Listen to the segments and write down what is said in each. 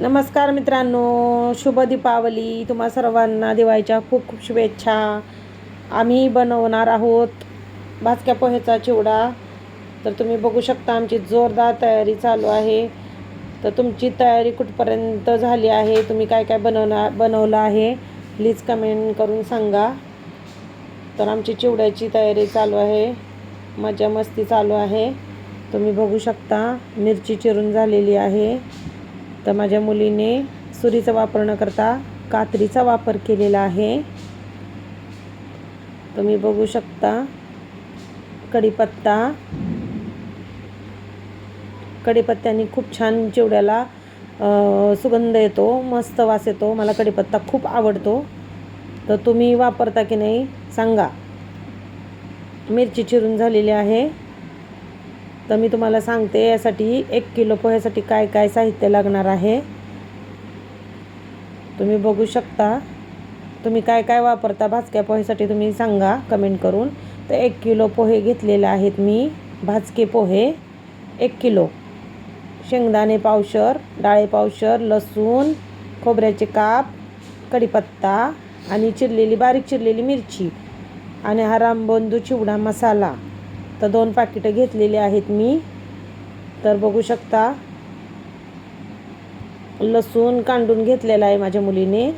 नमस्कार मित्रांनो शुभ दीपावली. तुम्हा सर्वांना दिवाळीच्या खूप खूप शुभेच्छा. आम्ही बनवणार आहोत भाजक्या पोह्याचा चिवडा. तर तुम्ही बघू शकता आमची जोरदार तयारी चालू आहे. तर तुमची तयारी कुठपर्यंत झाली आहे तुम्ही काय काय बनवणार बनवलं आहे प्लीज कमेंट करून सांगा. तर आमची चिवड्याची तयारी चालू आहे. मजा मस्ती चालू आहे. तुम्ही बघू शकता मिरची चिरून झालेली आहे. तर माझ्या मुलीने सुरीचा वापर न करता कात्रीचा वापर केलेला आहे. तुम्ही बघू शकता कढीपत्ता. कढीपत्त्याने खूप छान चिवड्याला सुगंध येतो मस्त वास येतो. मला कढीपत्ता खूप आवडतो. तर तुम्ही वापरता की नाही सांगा. मिरची चिरून झालेली आहे. तर मी तुम्हाला सांगते यासाठी एक किलो पोह्यासाठी काय काय साहित्य लागणार आहे. तुम्ही बघू शकता. तुम्ही काय काय वापरता भाजक्या पोहेसाठी तुम्ही सांगा कमेंट करून. तर एक किलो पोहे घेतलेले आहेत मी भाजके पोहे. एक किलो. शेंगदाणे पावशर डाळे पावशर लसूण खोबऱ्याचे काप कढीपत्ता आणि चिरलेली बारीक चिरलेली मिरची. आणि हा रामबंधू चिवडा मसाला. तर दोन पाकिटं घेतलेली आहेत मी. तर बघू शकता लसूण कांडून घेतलेला आहे माझ्या मुलीने.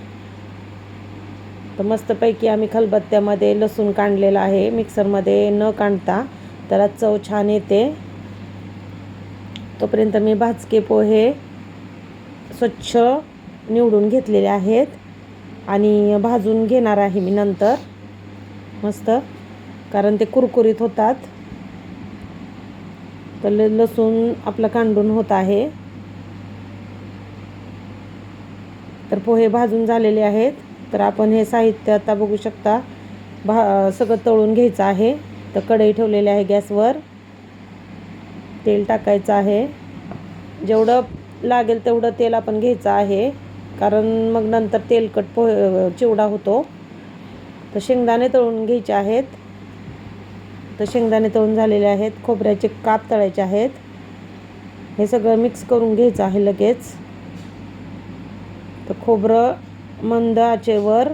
तर मस्तपैकी आम्ही खलबत्त्यामध्ये लसूण काढलेला आहे. मिक्सरमध्ये न काढता त्याला चव छान येते. तोपर्यंत मी भाजके पोहे स्वच्छ निवडून घेतलेले आहेत आणि भाजून घेणार आहे मी नंतर. मस्त कारण ते कुरकुरीत होतात. तर ल- लसूण आपलं कांडून होत आहे. तर पोहे भाजून झालेले आहेत. तर आपण हे साहित्य आता बघू शकता. भा सगळं तळून घ्यायचं आहे. तर कढई ठेवलेली आहे गॅसवर. तेल टाकायचं आहे. जेवढं लागेल तेवढं तेल आपण घ्यायचं आहे. कारण मग नंतर तेलकट पोहे चिवडा होतो. तर शेंगदाणे तळून घ्यायचे आहेत. तर शेंगदाणे तळून झालेले आहेत खोबऱ्याचे काप तळायचे आहेत. हे सगळं मिक्स करून घ्यायचं आहे लगेच. तर खोबरं मंद आचेवर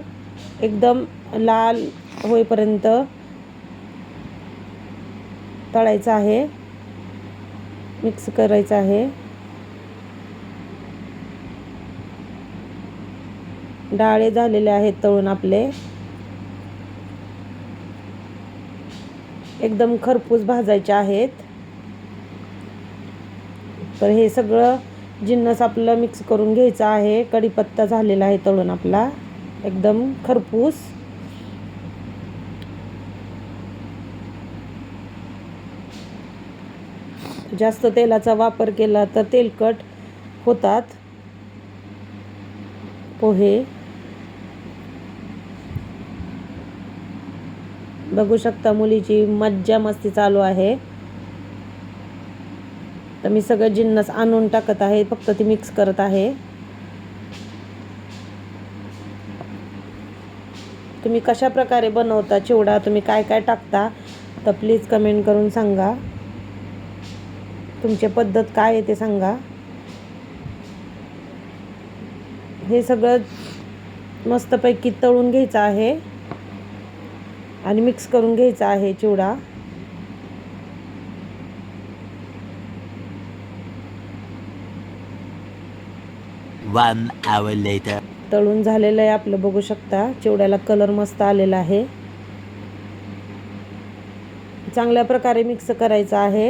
एकदम लाल होईपर्यंत तळायचं आहे. मिक्स करायचं आहे. डाळे झालेले आहेत तळून आपले. एकदम खरपूस भाजायचे आहेत. तर हे सगळं जिन्नस आपलं मिक्स करून घ्यायचं आहे. कढीपत्ता झालेला आहे तळून आपला. एकदम खरपूस. जास्त तेलाचा वापर केला तर तेलकट होतात. पोहे. बघू शकता मुलीची मज्जा मस्ती चालू आहे. तर मी सगळं जिन्नस आणून टाकत आहे फक्त ती मिक्स करत आहे. तुम्ही कशा प्रकारे बनवता चिवडा तुम्ही काय काय टाकता तर प्लीज कमेंट करून सांगा. तुमची पद्धत काय आहे ते सांगा. हे सगळं मस्तपैकी तळून घ्यायचं आहे. आणि मिक्स करून घ्यायचा आहे चिवडा. One hour later. तळून झालेलं आहे आपलं बघू शकता. चिवड्याला कलर मस्त आलेला आहे. चांगल्या प्रकारे मिक्स करायचं आहे.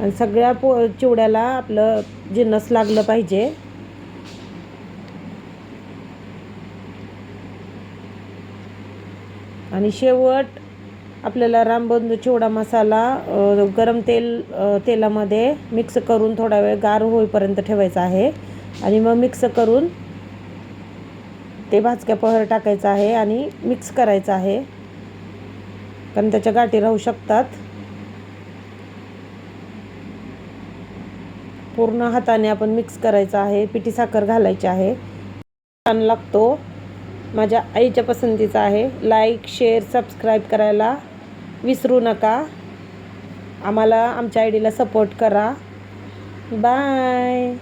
आणि सगळ्या पो चिवड्याला आपलं जिन्नस लागलं पाहिजे. आणि शेवट आपल्याला रामबंधू चिवडा मसाला गरम तेल तेलामध्ये मिक्स करून थोडा वेळ गार होईपर्यंत ठेवायचा आहे. आणि मग मिक्स करून ते भाजक्या पहर टाकायचं आहे आणि मिक्स करायचं आहे. कारण त्याच्या गाठी राहू शकतात. पूर्ण हाताने आपण मिक्स करायचं आहे. पिठी साखर घालायची आहे. छान लागतो. माझ्या आईच्या पसंतीचा आहे. लाईक शेअर सबस्क्राईब करायला विसरू नका. आम्हाला आमच्या आय डीला सपोर्ट करा. बाय